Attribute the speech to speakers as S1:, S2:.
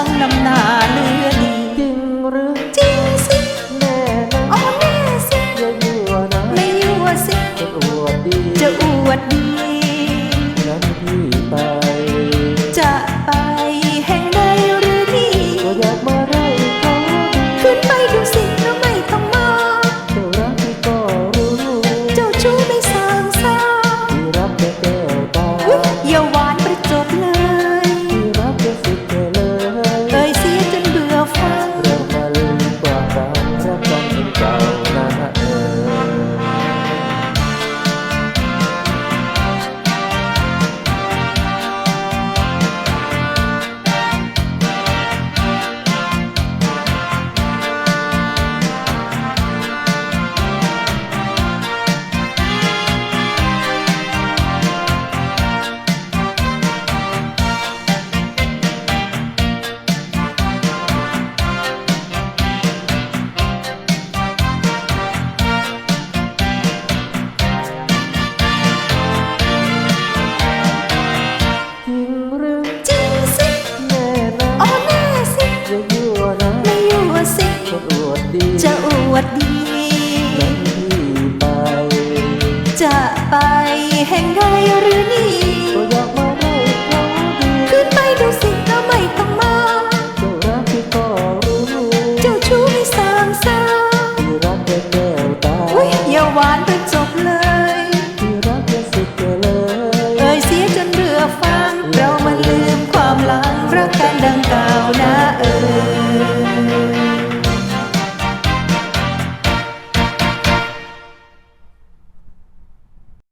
S1: ช่างน้ำหน้าเลือดีจร
S2: ิงหรือจ
S1: ริงสิ
S2: แน่นะเอาแน
S1: ่สิ
S2: อย่ายั่วนะไม่
S1: ยั่วสิ
S2: จะอวดดีจะอ
S1: วดดี
S2: จะ
S1: อวดดี จะไปแห่งใดหรือนี่